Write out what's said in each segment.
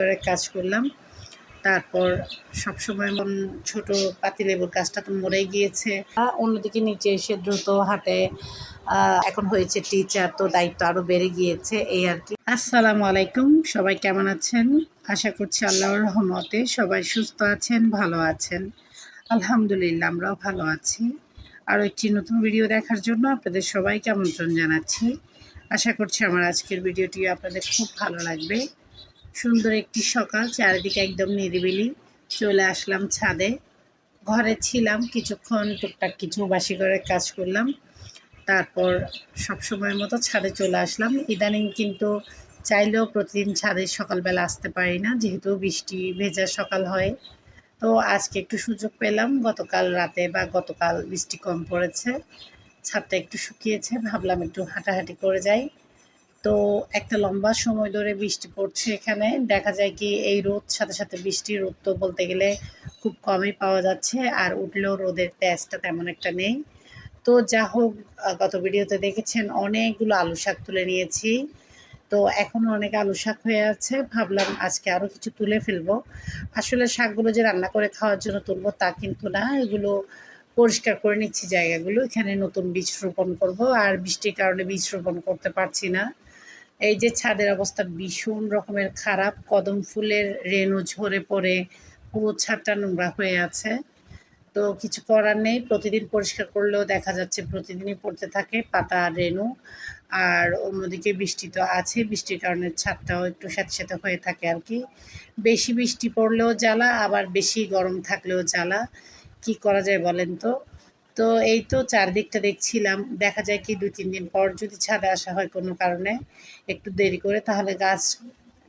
করে কাজ করলাম। তারপর সবসময় মন ছোট পাতিলেবুর গাছটা তো মরে গিয়েছে। অন্যদিকে নিচে এসে দ্রুত হাতে এখন হয়েছে টিচার, তো দায়িত্ব আরও বেড়ে গিয়েছে, এই আর কি। আসসালামু আলাইকুম, সবাই কেমন আছেন? আশা করছি আল্লাহর রহমতে সবাই সুস্থ আছেন, ভালো আছেন। আলহামদুলিল্লাহ, আমরাও ভালো আছি। আরও একটি নতুন ভিডিও দেখার জন্য আপনাদের সবাইকে আমন্ত্রণ জানাচ্ছি। আশা করছি আমার আজকের ভিডিওটি আপনাদের খুব ভালো লাগবে। সুন্দর একটি সকাল, চারিদিকে একদম নিরিবিলি। চলে আসলাম ছাদে। ঘরে ছিলাম, কিছুক্ষণ টুকটাক কিছু বাসি করে কাজ করলাম। তারপর সবসময়ের মতো ছাদে চলে আসলাম। ইদানিং কিন্তু চাইলেও প্রতিদিন ছাদে সকালবেলা আসতে পারি না, যেহেতু বৃষ্টি ভেজা সকাল হয়। তো আজকে একটু সুযোগ পেলাম। গতকাল রাতে বা গতকাল বৃষ্টি কম পড়েছে, ছাদটা একটু শুকিয়েছে, ভাবলাম একটু হাঁটাহাঁটি করে যাই। তো একটা লম্বা সময় ধরে বৃষ্টি পড়ছে এখানে। দেখা যায় কি এই রোদ, সাথে সাথে বৃষ্টি রোদ তো বলতে গেলে খুব কমই পাওয়া যাচ্ছে। আর উঠলেও রোদের তেজটা তেমন একটা নেই। তো যা হোক গত ভিডিওতে দেখেছেন, অনেকগুলো আলু শাক তুলে নিয়েছি। তো এখনও অনেক আলু শাক হয়ে আছে। ভাবলাম আজকে আরও কিছু তুলে ফেলব। আসলে শাকগুলো যে রান্না করে খাওয়ার জন্য তুলবো তা কিন্তু না। এগুলো পরিষ্কার করে নিচ্ছি জায়গাগুলো। এখানে নতুন বীজ রোপণ করব। আর বৃষ্টির কারণে বীজ রোপণ করতে পারছি না। এই যে ছাদের অবস্থা ভীষণ রকমের খারাপ, কদম ফুলের রেণু ঝরে পড়ে, পুরো ছাদটা নোংরা হয়ে আছে। তো কিছু করার নেই, প্রতিদিন পরিষ্কার করলেও দেখা যাচ্ছে প্রতিদিনই পড়তে থাকে পাতা রেণু। আর অন্যদিকে বৃষ্টি তো আছে, বৃষ্টির কারণে ছাদটাও একটু সাথে হয়ে থাকে আর কি। বেশি বৃষ্টি পড়লেও জ্বালা, আবার বেশি গরম থাকলেও জ্বালা। কি করা যায় বলেন তো? তো এই তো চারদিকটা দেখছিলাম। দেখা যায় কি দুই, তিন দিন পর যদি ছাদে আসা হয় কোনো কারণে, একটু দেরি করে, তাহলে গাছ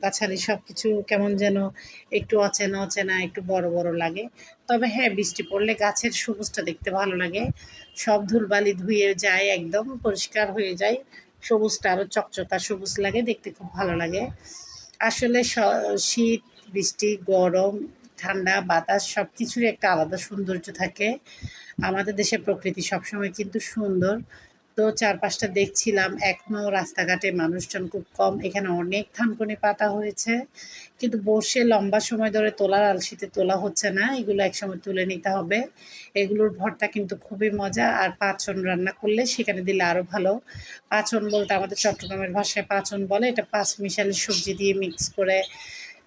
গাছালি সব কিছু কেমন যেন একটু অচেনা অচেনা, একটু বড় বড় লাগে। তবে হ্যাঁ বৃষ্টি পড়লে গাছের সবুজটা দেখতে ভালো লাগে। সব ধুলবালি ধুয়ে যায় একদম, পরিষ্কার হয়ে যায়। সবুজটা আরও চকচকা সবুজ লাগে, দেখতে খুব ভালো লাগে। আসলে শীত, বৃষ্টি, গরম, ঠান্ডা, বাতাস সব কিছুরই একটা আলাদা সৌন্দর্য থাকে। আমাদের দেশের প্রকৃতি সবসময় কিন্তু সুন্দর। তো চারপাশটা দেখছিলাম এখনও রাস্তাঘাটে মানুষজন খুব কম। এখানে অনেক থানকুনি পাতা হয়েছে। কিন্তু বসে লম্বা সময় ধরে তোলার আলসিতে তোলা হচ্ছে না। এগুলো একসময় তুলে নিতে হবে। এগুলোর ভরটা কিন্তু খুবই মজা। আর পাচন রান্না করলে সেখানে দিলে আরও ভালো। পাচন বলতে আমাদের চট্টগ্রামের ভাষায় পাচন বলে। এটা পাঁচ মিশালি সবজি দিয়ে মিক্স করে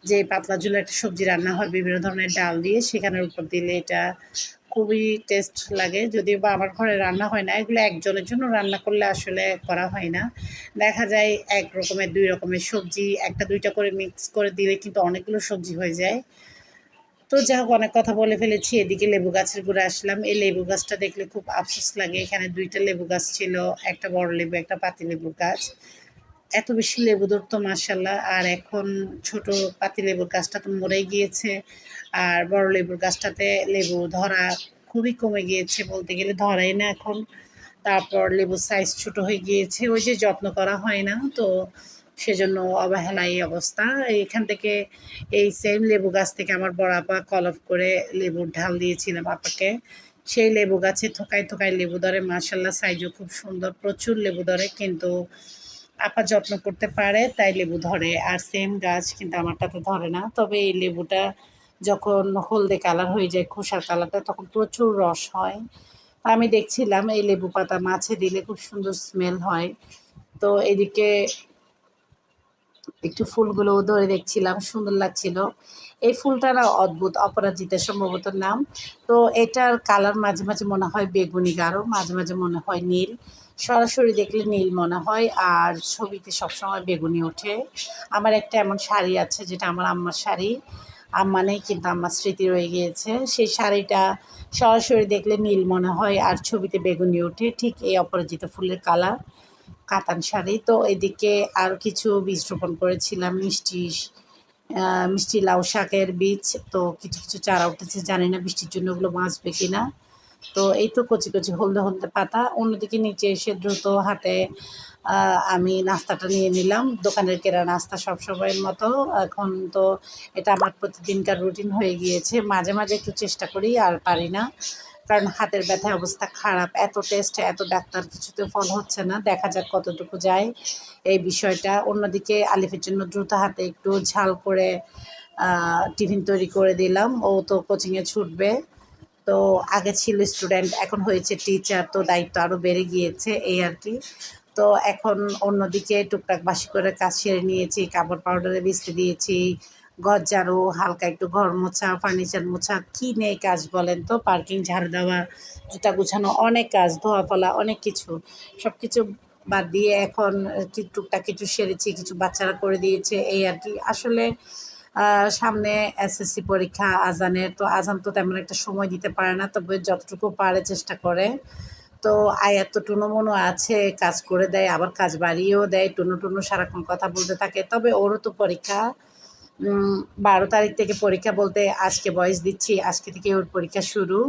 যে পাতলা ঝুলে একটা সবজি রান্না হয়, বিভিন্ন ধরনের ডাল দিয়ে সেখানের উপর দিলে এটা খুবই টেস্ট লাগে, যদিও বা আমার ঘরে রান্না হয় না, এগুলো একজনের জন্য রান্না করলে আসলে করা হয় না। দেখা যায় এক রকমের, দুই রকমের সবজি, একটা দুইটা করে মিক্স করে দিলে কিন্তু অনেকগুলো সবজি হয়ে যায়। তো যা হোক, অনেক কথা বলে ফেলেছি, এদিকে লেবু গাছের ঘুরে আসলাম। এই লেবু গাছটা দেখলে খুব আফসোস লাগে, এখানে দুইটা লেবু গাছ ছিল, একটা বড় লেবু, একটা পাতি লেবু গাছ। এত বেশি লেবু ধরতো মাসাল্লাহ আর এখন ছোট পাতি লেবুর গাছটা তো মরে গিয়েছে। আর বড় লেবুর গাছটাতে লেবু ধরা খুবই কমে গিয়েছে বলতে গেলে, ধরাই না এখন। তারপর লেবুর সাইজ ছোট হয়ে গিয়েছে, ওই যে যত্ন করা হয় না তো, সেজন্য অবহেলা এই অবস্থা। এখান থেকে এই সেম লেবু গাছ থেকে আমার বড় আপা কলফ করে লেবুর ঢাল দিয়েছিলাম আপাকে। সেই লেবু গাছে থোকায় থোকায় লেবু ধরে মাসাল্লাহ সাইজও খুব সুন্দর, প্রচুর লেবু ধরে কিন্তু আপা যত্ন করতে পারে, তাই লেবু ধরে। আর সেম গাছ কিন্তু আমারটাতে ধরে না, তবে এই লেবুটা যখন হলদে কালার হয়ে যায়, খোসার কালারটা, তখন প্রচুর রস হয়। আমি দেখছিলাম, এই লেবু পাতা মাছে দিলে খুব সুন্দর স্মেল হয়। তো এদিকে একটু ফুলগুলো ধরে দেখছিলাম, সুন্দর লাগছিল। এই ফুলটা না অদ্ভুত, অপরাজিতা সম্ভবত নাম। তো এটার কালার মাঝে মাঝে মনে হয় বেগুনি গাঢ়, মাঝে মাঝে মনে হয় নীল। সরাসরি দেখলে নীল মনে হয়, আর ছবিতে সবসময় বেগুনি ওঠে। আমার একটা এমন শাড়ি আছে, যেটা আমার আম্মার শাড়ি। আম্মা নেই কিন্তু আমার স্মৃতি রয়ে গিয়েছে। সেই শাড়িটা সরাসরি দেখলে নীল মনে হয় আর ছবিতে বেগুনি ওঠে। ঠিক এই অপরাজিত ফুলের কালার, কাতান শাড়ি। তো এদিকে আর কিছু বীজ রোপণ করেছিলাম, মিষ্টি মিষ্টি লাউ শাকের বীজ। তো কিছু কিছু চারা উঠেছে। জানি না বৃষ্টির জন্য ওগুলো বাঁচবে কিনা। তো এই তো কচি কচি হলদে হলদে পাতা। অন্যদিকে নিচে এসে দ্রুত হাতে আমি নাস্তাটা নিয়ে নিলাম। দোকানের কেনা নাস্তা সবসময়ের মতো। এখন তো এটা আমার প্রতিদিনকার রুটিন হয়ে গিয়েছে। মাঝে মাঝে একটু চেষ্টা করি, আর পারি না। কারণ হাতের ব্যথায় অবস্থা খারাপ। এত টেস্ট এত ডাক্তার কিছুতে ফল হচ্ছে না। দেখা যাক কতটুকু যায় এই বিষয়টা। অন্যদিকে আলিফের জন্য দ্রুত হাতে একটু ঝাল করে টিফিন তৈরি করে দিলাম। ও তো কোচিংয়ে ছুটবে। তো আগে ছিল স্টুডেন্ট এখন হয়েছে টিচার তো দায়িত্ব আরও বেড়ে গিয়েছে এই আর কি। তো এখন অন্যদিকে টুকটাক বাসি করে কাজ সেরে নিয়েছি কাপড় পাউডারে বিস্তি দিয়েছি, ঘর ঝাড়ু, হালকা একটু ঘর মোছা ফার্নিচার মোছা, কী নেই কাজ বলেন তো? পার্কিং ঝাড়ু দেওয়া, জুতা গুছানো, অনেক কাজ, ধোয়া ফলা, অনেক কিছু। সব কিছু বাদ দিয়ে এখন টুকটাক কিছু সেরেছি, কিছু বাচ্চারা করে দিয়েছে, এই আর কি। আসলে সামনে এসএসসি পরীক্ষা আজানের তো আজান তো তেমন একটা সময় দিতে পারে না, তবে যতটুকু পারে চেষ্টা করে। তো আয়াত তো টুনো মনো আছে, কাজ করে দেয়, আবার কাজ বাড়িয়েও দেয়, টুনো টুনো সারাক্ষণ কথা বলতে থাকে। তবে ওরও তো পরীক্ষা বারো তারিখ থেকে পরীক্ষা বলতে আজকে বয়স দিচ্ছি, আজকে থেকে ওর পরীক্ষা শুরু।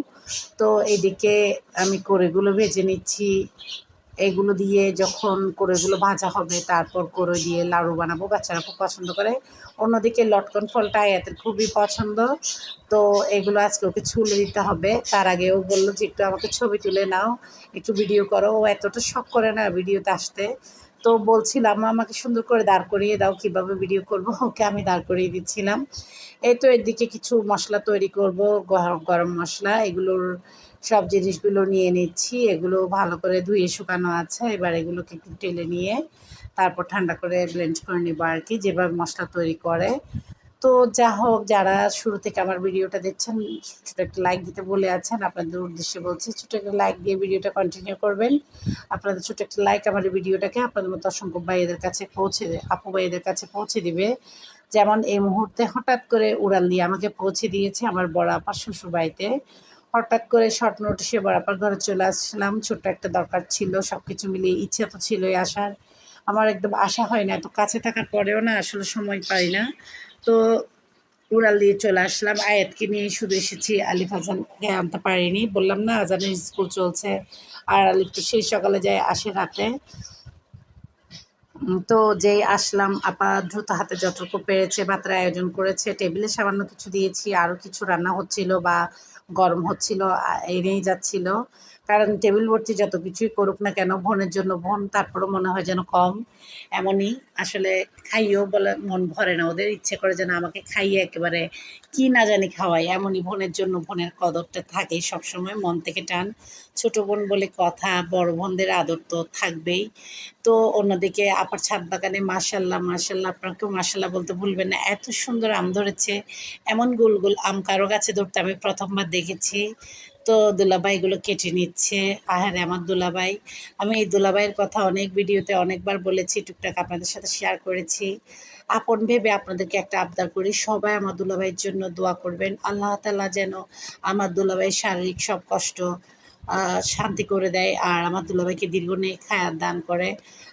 তো এদিকে আমি করেগুলো ভেজে নিচ্ছি এগুলো দিয়ে যখন করেগুলো ভাজা হবে, তারপর করে দিয়ে লাড়ু বানাবো। বাচ্চারা খুব পছন্দ করে। অন্যদিকে লটকন ফলটা এদের খুবই পছন্দ। তো এগুলো আজকে ওকে ছুলে দিতে হবে। তার আগে ও বলল যে, একটু আমাকে ছবি তুলে নাও, একটু ভিডিও করো। ও এতটা শখ করে না ভিডিওতে আসতে। তো বলছিলাম, আমাকে সুন্দর করে দাঁড় করিয়ে দাও, কীভাবে ভিডিও করব? ওকে আমি দাঁড় করিয়ে দিচ্ছিলাম। এই তো এদিকে কিছু মশলা তৈরি করব, গরম মশলা, এগুলোর সব জিনিসগুলো নিয়ে নিচ্ছি। এগুলো ভালো করে ধুয়ে শুকানো আছে, এবার এগুলোকে একটু টেলে নিয়ে তারপর ঠান্ডা করে ব্লেন্ড করে নেব আর কি, যেভাবে মশলা তৈরি করে। তো যা হোক, যারা শুরু থেকে আমার ভিডিওটা দেখছেন, ছোটো একটা লাইক দিতে বলে আছেন, আপনাদের উদ্দেশ্যে বলছি, ছোটো একটা লাইক দিয়ে ভিডিওটা কন্টিনিউ করবেন। আপনাদের ছোটো একটা লাইক আমার ভিডিওটাকে আপনাদের মতো অসংখ্য ভাইয়েদের কাছে পৌঁছে আপু ভাইয়েদের কাছে পৌঁছে দিবে। যেমন এই মুহূর্তে হঠাৎ করে উড়াল দিয়ে আমাকে পৌঁছে দিয়েছে আমার বড় আপার শ্বশুর বাড়িতে। হঠাৎ করে শর্ট নোটিশে বরাবর ঘরে চলে আসলাম। ছোট্ট একটা দরকার ছিল সব কিছু মিলিয়ে ইচ্ছে তো ছিলই আসার। আমার একদম আশা হয় না, এত কাছে থাকার পরেও না আসলে সময় পাই না। তো উড়াল দিয়ে চলে আসলাম। আয়াতকে নিয়ে শুধু এসেছি। আলিফ হাসানকে আনতে পারিনি। বললাম, না আজানের স্কুল চলছে। আর আলিফ তো সেই সকালে যায় আসে রাতে। তো যেই আসলাম, আপা দ্রুত হাতে যতটুকু পেরেছে ভাতের আয়োজন করেছে। টেবিলে সামান্য কিছু দিয়েছি। আরও কিছু রান্না হচ্ছিল বা গরম হচ্ছিল এনেই যাচ্ছিল। কারণ টেবিল ভর্তি যত কিছুই করুক না কেন বোনের জন্য বোন তারপরও মনে হয় যেন কম। এমনই আসলে খাইয়েও বলে মন ভরে না, ওদের ইচ্ছে করে যেন আমাকে খাইয়ে একেবারে কি না জানি খাওয়াই এমনই বোনের জন্য বোনের কদরটা থাকে সবসময়, মন থেকে টান। ছোট বোন বলে কথা, বড় বোনদের আদর তো থাকবেই। তো অন্যদিকে আপার ছাদ বাগানে মাসাল্লাহ মাসাল্লাহ আপনাকেও মাসাল্লাহ বলতে ভুলবেন না, এত সুন্দর আম ধরেছে। এমন গোল গোল আম কারও গাছে ধরতে আমি প্রথমবার দেখেছি। তো দুলাভাইগুলো কেটে নিচ্ছে। আহারে, আমার দুলাভাই। আমি এই দুলাভাইয়ের কথা অনেক ভিডিওতে অনেকবার বলেছি, টুকটাক আপনাদের সাথে শেয়ার করেছি। আপন ভেবে আপনাদেরকে একটা আবদার করি, সবাই আমার দুলাভাইয়ের জন্য দোয়া করবেন। আল্লাহ তালা যেন আমার দুলাভাইয়ের শারীরিক সব কষ্ট শান্তি করে দেয় আর আমার দুলাভাইকে দীর্ঘ নেই খায়ার দান করে।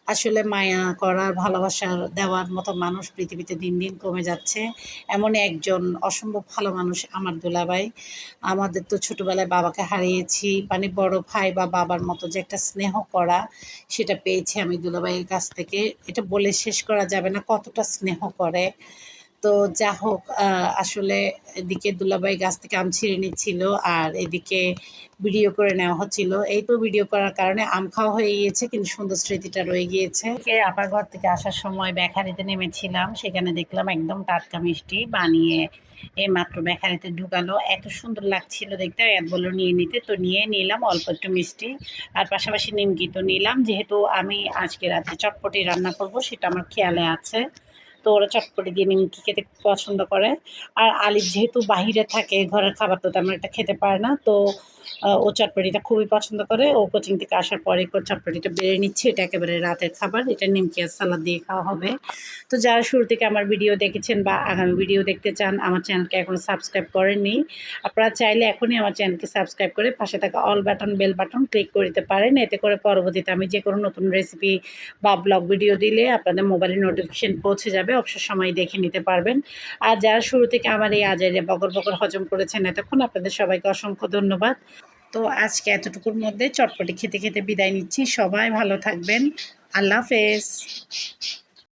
আসলে মায়া করার ভালোবাসার দেওয়ার মতো মানুষ পৃথিবীতে দিন দিন কমে যাচ্ছে। এমন একজন অসম্ভব ভালো মানুষ আমার দুলাভাই। আমাদের তো ছোটোবেলায় বাবাকে হারিয়েছি মানে বড় ভাই বা বাবার মতো যে একটা স্নেহ করা, সেটা পেয়েছি আমি দুলাভাইয়ের কাছ থেকে। এটা বলে শেষ করা যাবে না কতটা স্নেহ করে। তো যা হোক আসলে এদিকে দুলাভাই গাছ থেকে আম ছিঁড়ে নিচ্ছিল আর এদিকে ভিডিও করে নেওয়া হচ্ছিল। এই তো ভিডিও করার কারণে আম খাওয়া হয়ে গিয়েছে, কিন্তু সুন্দর স্মৃতিটা রয়ে গিয়েছে। আপার ঘর থেকে আসার সময় বেখারিতে নেমেছিলাম, সেখানে দেখলাম একদম টাটকা মিষ্টি বানিয়ে এই মাত্র বেখারিতে ঢুকালো। এত সুন্দর লাগছিল দেখতে এক বলল, নিয়ে নিতে। তো নিয়ে নিলাম, অল্প একটু মিষ্টি, আর পাশাপাশি নিমকি তো নিলাম। যেহেতু আমি আজকে রাতে চটপটি রান্না করব, সেটা আমার খেয়ালে আছে। তো ওরা চটপটি দিয়ে নিমকি খেতে পছন্দ করে। আর আলিফ যেহেতু বাহিরে থাকে, ঘরের খাবার তো তেমন একটা খেতে পারে না, তো ও চটপটিটা খুবই পছন্দ করে। ও কোচিং থেকে আসার পরে চটপটিটা বেড়ে নিচ্ছে। এটা একেবারে রাতের খাবার। এটা নিমকি আর সালাদ দিয়ে খাওয়া হবে। তো যারা শুরু থেকে আমার ভিডিও দেখেছেন বা আগামী ভিডিও দেখতে চান, আমার চ্যানেলকে এখনও সাবস্ক্রাইব করেননি। আপনারা চাইলে এখনই আমার চ্যানেলকে সাবস্ক্রাইব করে পাশে থাকা all button, bell button click করে দিতে পারেন। এতে করে পরবর্তীতে আমি যে কোনো নতুন রেসিপি বা ব্লগ ভিডিও দিলে আপনাদের মোবাইলে নোটিফিকেশান পৌঁছে যাবে। অবসর সময় দেখে নিতে পারবেন। আর যারা শুরু থেকে আমার এই আজারে বকর বকর হজম করেছেন এতক্ষণ, আপনাদের সবাইকে অসংখ্য ধন্যবাদ। তো আজকে এতটুকুর মধ্যে চটপটি খেতে খেতে বিদায় নিচ্ছি। সবাই ভালো থাকবেন। আল্লাহ হাফেজ।